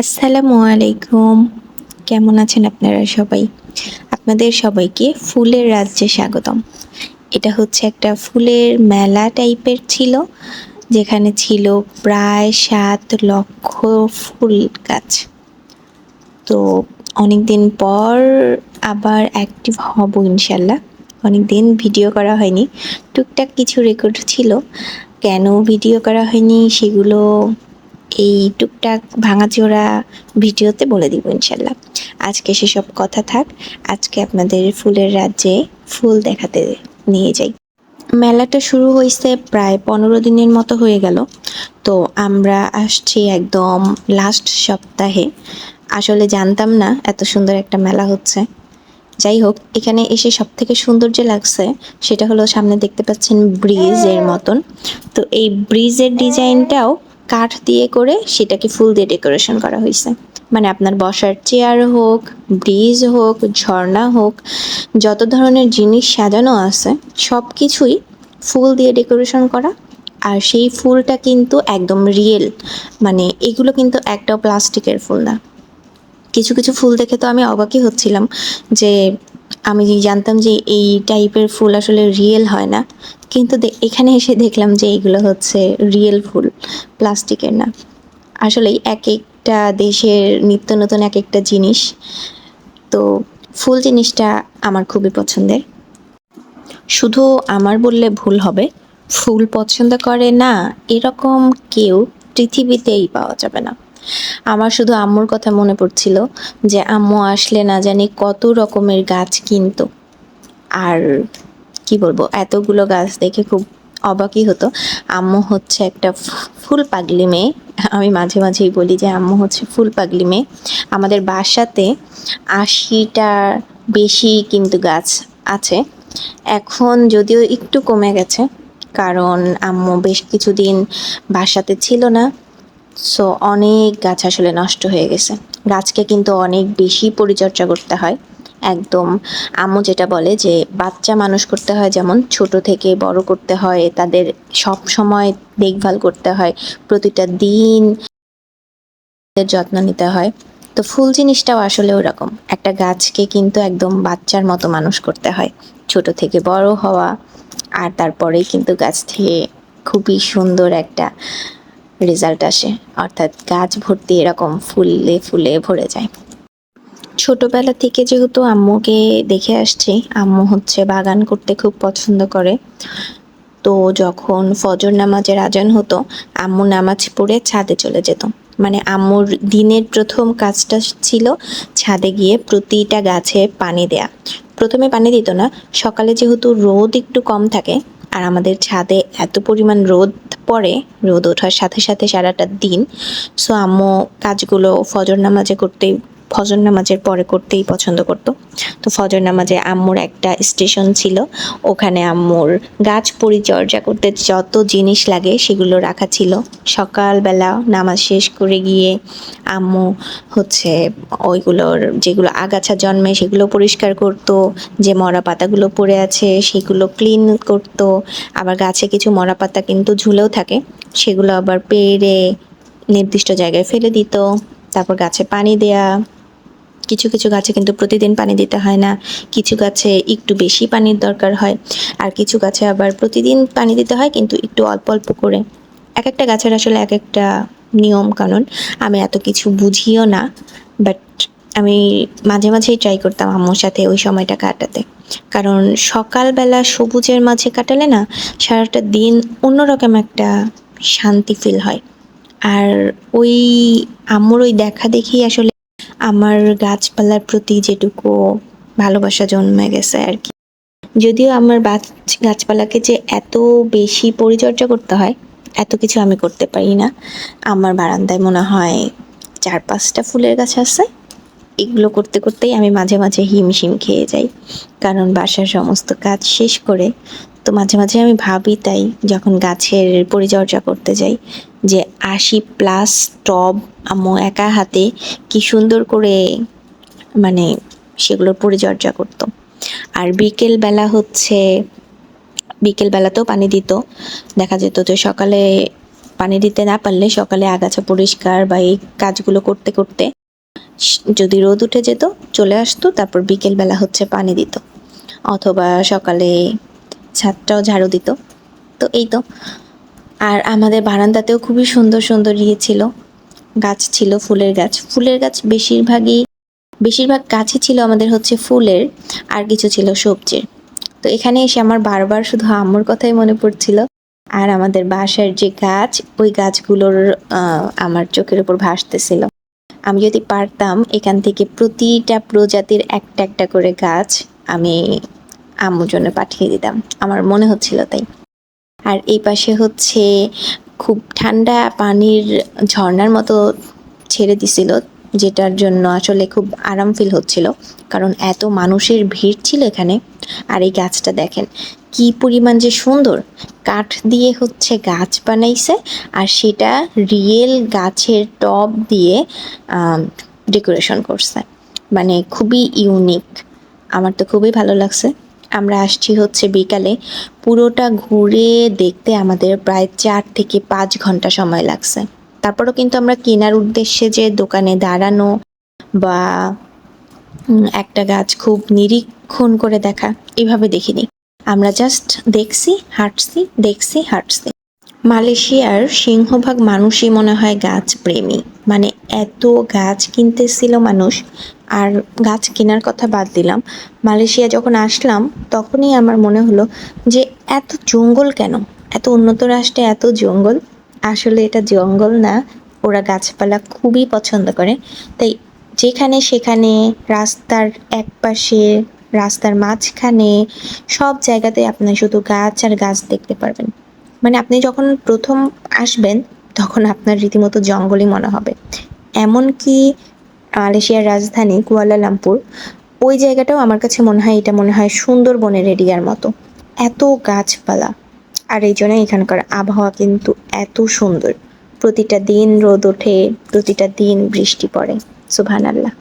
আসসালামু আলাইকুম। কেমন আছেন আপনারা সবাই? আপনাদের সবাইকে ফুলের রাজ্যে স্বাগতম। এটা হচ্ছে একটা ফুলের মেলা টাইপের ছিল, যেখানে ছিল প্রায় সাত লক্ষ ফুল গাছ। তো অনেক দিন পর আবার অ্যাক্টিভ হব ইনশাল্লাহ। অনেক দিন ভিডিও করা হয়নি। টুকটাক কিছু রেকর্ড ছিল। কেন ভিডিও করা হয়নি সেগুলো এই টুকটাক ভাঙাচোরা ভিডিওতে বলে দিব ইনশাল্লাহ। আজকে সেসব কথা থাক, আজকে আপনাদের ফুলের রাজ্যে ফুল দেখাতে নিয়ে যাই। মেলাটা শুরু হয়েছে প্রায় পনেরো দিনের মতো হয়ে গেল। তো আমরা আসছি একদম লাস্ট সপ্তাহে। আসলে জানতাম না এত সুন্দর একটা মেলা হচ্ছে। যাই হোক, এখানে এসে সব থেকে সুন্দর যে লাগছে সেটা হলো সামনে দেখতে পাচ্ছেন ব্রিজের মতন। তো এই ব্রিজের ডিজাইনটাও কাঠ দিয়ে করে সেটাকে ফুল দিয়ে ডেকোরেশন করা হয়েছে। মানে আপনার বসার চেয়ার হোক, ব্রিজ হোক, ঝর্ণা হোক, যত ধরনের জিনিস সাজানো আছে সব কিছুই ফুল দিয়ে ডেকোরেশন করা। আর সেই ফুলটা কিন্তু একদম রিয়েল মানে এগুলো কিন্তু একটাও প্লাস্টিকের ফুল না। কিছু কিছু ফুল দেখে তো আমি অবাকই হচ্ছিলাম যে আমি জানতাম যে এই টাইপের ফুল আসলে রিয়েল হয় না। কিন্তু এখানে এসে দেখলাম যে এগুলো হচ্ছে রিয়েল ফুল, প্লাস্টিকের না। আসলেই এক একটা দেশের নিত্য নতুন এক একটা জিনিস। তো ফুল জিনিসটা আমার খুবই পছন্দের। শুধু আমার বললে ভুল হবে, ফুল পছন্দ করে না, এরকম কেউ পৃথিবীতেই পাওয়া যাবে না। আমার শুধু আম্মুর কথা মনে পড়ছিল যে আম্মু আসলে না জানি কত রকমের গাছ কিনতো। আর কি বলব, এতগুলো গাছ দেখে খুব অবাকই হতো। আম্মু হচ্ছে একটা ফুল পাগলি মেয়ে। আমি মাঝে মাঝেই বলি যে আম্মু হচ্ছে ফুল পাগলি মেয়ে। আমাদের বাসাতে আশিটা বেশি কিন্তু গাছ আছে। এখন যদিও একটু কমে গেছে, কারণ আম্মু বেশ কিছুদিন বাসাতে ছিল না। সো অনেক গাছ আসলে নষ্ট হয়ে গেছে। গাছকে কিন্তু অনেক বেশি পরিচর্যা করতে হয়। একদম। আম্মু যেটা বলে যে, বাচ্চা মানুষ করতে হয় যেমন ছোট থেকে বড় করতে হয়, তাদের সব সময় দেখভাল করতে হয়, প্রতিটা দিন যত্ন নিতে হয়। তো ফুল জিনিসটাও আসলে ওরকম। একটা গাছকে কিন্তু একদম বাচ্চার মতো মানুষ করতে হয়। ছোট থেকে বড় হওয়া আর তারপরেই কিন্তু গাছ থেকে খুবই সুন্দর একটা রেজাল্ট আসে। অর্থাৎ গাছ ভর্তি এরকম ফুলে ফুলে ভরে যায়। ছোটবেলা থেকে যেহেতু আম্মুকে দেখে আসছি, আম্মু হচ্ছে বাগান করতে খুব পছন্দ করে। তো যখন ফজর নামাজের আজান হতো, আম্মু নামাজ পড়ে ছাদে চলে যেত। মানে আম্মুর দিনের প্রথম কাজটা ছিল ছাদে গিয়ে প্রতিটা গাছে পানি দেয়া। প্রথমে পানি দিত না, সকালে যেহেতু রোদ একটু কম থাকে, আর আমাদের ছাদে এত পরিমাণ রোদ পড়ে, রোদ ওঠার সাথে সাথে সারাটা দিন সো আম্মু কাজগুলো ফজর নামাজে করতেই ফজর নামাজের পরে করতেই পছন্দ করতো। তো ফজর নামাজে আম্মুর একটা স্টেশন ছিল। ওখানে আম্মুর গাছ পরিচর্যা করতে যত জিনিস লাগে সেগুলো রাখা ছিল। সকালবেলা নামাজ শেষ করে গিয়ে আম্মু হচ্ছে ওইগুলোর যেগুলো আগাছা জন্মে সেগুলো পরিষ্কার করতো। যে মরা পাতাগুলো পড়ে আছে সেগুলো ক্লিন করতো। আবার গাছে কিছু মরা পাতা কিন্তু ঝুলেও থাকে। সেগুলো আবার পেড়ে নির্দিষ্ট জায়গায় ফেলে দিত। তারপর গাছে পানি দেয়া। কিছু কিছু গাছে কিন্তু প্রতিদিন পানি দিতে হয় না। কিছু গাছে একটু বেশি পানির দরকার হয় আর কিছু গাছে আবার প্রতিদিন পানি দিতে হয় কিন্তু একটু অল্প অল্প করে। এক একটা গাছের আসলে এক একটা নিয়ম কানুন। আমি এত কিছু বুঝিও না বাট আমি মাঝে মাঝেই ট্রাই করতাম আম্মুর সাথে ওই সময়টা কাটাতে। কারণ সকালবেলা সবুজের মাঝে কাটালে না, সারাটা দিন অন্যরকম একটা শান্তি ফিল হয়। আর ওই আম্মুর ওই দেখা দেখি আসলে আমার গাছপালার প্রতি যেটুকু ভালোবাসা জন্মে গেছে আর কি। যদিও আমার গাছপালাকে যে এত বেশি পরিচর্যা করতে হয়, এত কিছু আমি করতে পারি না। আমার বারান্দায় মনে হয় চার পাঁচটা ফুলের গাছ আছে। এগুলো করতে করতেই আমি মাঝে মাঝে হিমশিম খেয়ে যাই। কারণ বাসার সমস্ত কাজ শেষ করে তো মাঝে মাঝে আমি ভাবি তাই যখন গাছের পরিচর্যা করতে যাই যে আশি প্লাস টব আম্মু একা হাতে কি সুন্দর করে মানে সেগুলোর পরিচর্যা করতো। আর বিকেল বেলা হচ্ছে, বিকেল বেলাতেও পানি দিত। দেখা যেত যে সকালে পানি দিতে না পারলে সকালে আগাছা পরিষ্কার বা এই কাজগুলো করতে করতে যদি রোদ উঠে যেত চলে আসতো, তারপর বিকেলবেলা হচ্ছে পানি দিত। অথবা সকালে ছাদটাও ঝাড়ু দিত। তো এই তো। আর আমাদের বারান্দাতেও খুবই সুন্দর সুন্দর ইয়ে ছিল। গাছ ছিল, ফুলের গাছ। ফুলের গাছ বেশিরভাগই, বেশিরভাগ গাছই ছিল আমাদের হচ্ছে ফুলের, আর কিছু ছিল সবজির। তো এখানে এসে আমার বারবার শুধু আম্মুর কথাই মনে পড়ছিল। আর আমাদের বাসার যে গাছ, ওই গাছগুলোর আমার চোখের উপর ভাসতেছিল। আমি যদি পারতাম, এখান থেকে প্রতিটা প্রজাতির একটা একটা করে গাছ আমি আম্মুর জন্য পাঠিয়ে দিতাম। আমার মনে হচ্ছিল তাই। আর এই পাশে হচ্ছে খুব ঠান্ডা পানির ঝর্ণার মতো ছেড়ে দিছিল, যেটার জন্য আসলে খুব আরাম ফিল হচ্ছিল। কারণ এত মানুষের ভিড় ছিল এখানে। আর এই গাছটা দেখেন, কি পরিমাণ যে সুন্দর! কাঠ দিয়ে হচ্ছে গাছ বানাইছে, আর সেটা রিয়েল গাছের টব দিয়ে ডেকোরেশন করছে। মানে খুবই ইউনিক আমার তো খুবই ভালো লাগছে। আমরা আসছি হচ্ছে বিকালে। পুরোটা ঘুরে দেখতে আমাদের প্রায় চার থেকে পাঁচ ঘণ্টা সময় লাগছে। তারপরও কিন্তু আমরা কেনার উদ্দেশ্যে যে দোকানে দাঁড়ানো বা একটা গাছ খুব নিরীক্ষণ করে দেখা, এভাবে দেখিনি। আমরা জাস্ট দেখছি, হাঁটছি দেখছি, হাঁটছি। মালয়েশিয়ার সিংহভাগ মানুষই মনে হয় গাছ প্রেমী। মানে এত গাছ কিনতেছিল মানুষ, আর গাছ কেনার কথা বাদ দিলাম। মালয়েশিয়া যখন আসলাম, তখনই আমার মনে হলো যে এত জঙ্গল কেন? এত উন্নত রাষ্ট্রে এত জঙ্গল? আসলে এটা জঙ্গল না, ওরা গাছপালা খুবই পছন্দ করে। তাই যেখানে সেখানে, রাস্তার একপাশে, রাস্তার মাঝখানে, সব জায়গাতে আপনি শুধু গাছ আর গাছ দেখতে পারবেন। মানে আপনি যখন প্রথম আসবেন, তখন আপনার রীতিমতো জঙ্গলই মনে হবে। এমনকি মালয়েশিয়ার রাজধানী কুয়ালালামপুর, ওই জায়গাটাও আমার কাছে মনে হয় এটা মনে হয় সুন্দরবনের এরিয়ার মতো। এত গাছপালা। আর এই জন্য এখানকার আবহাওয়া কিন্তু এত সুন্দর। প্রতিটা দিন রোদ ওঠে, প্রতিটা দিন বৃষ্টি পড়ে। সুবহানাল্লাহ।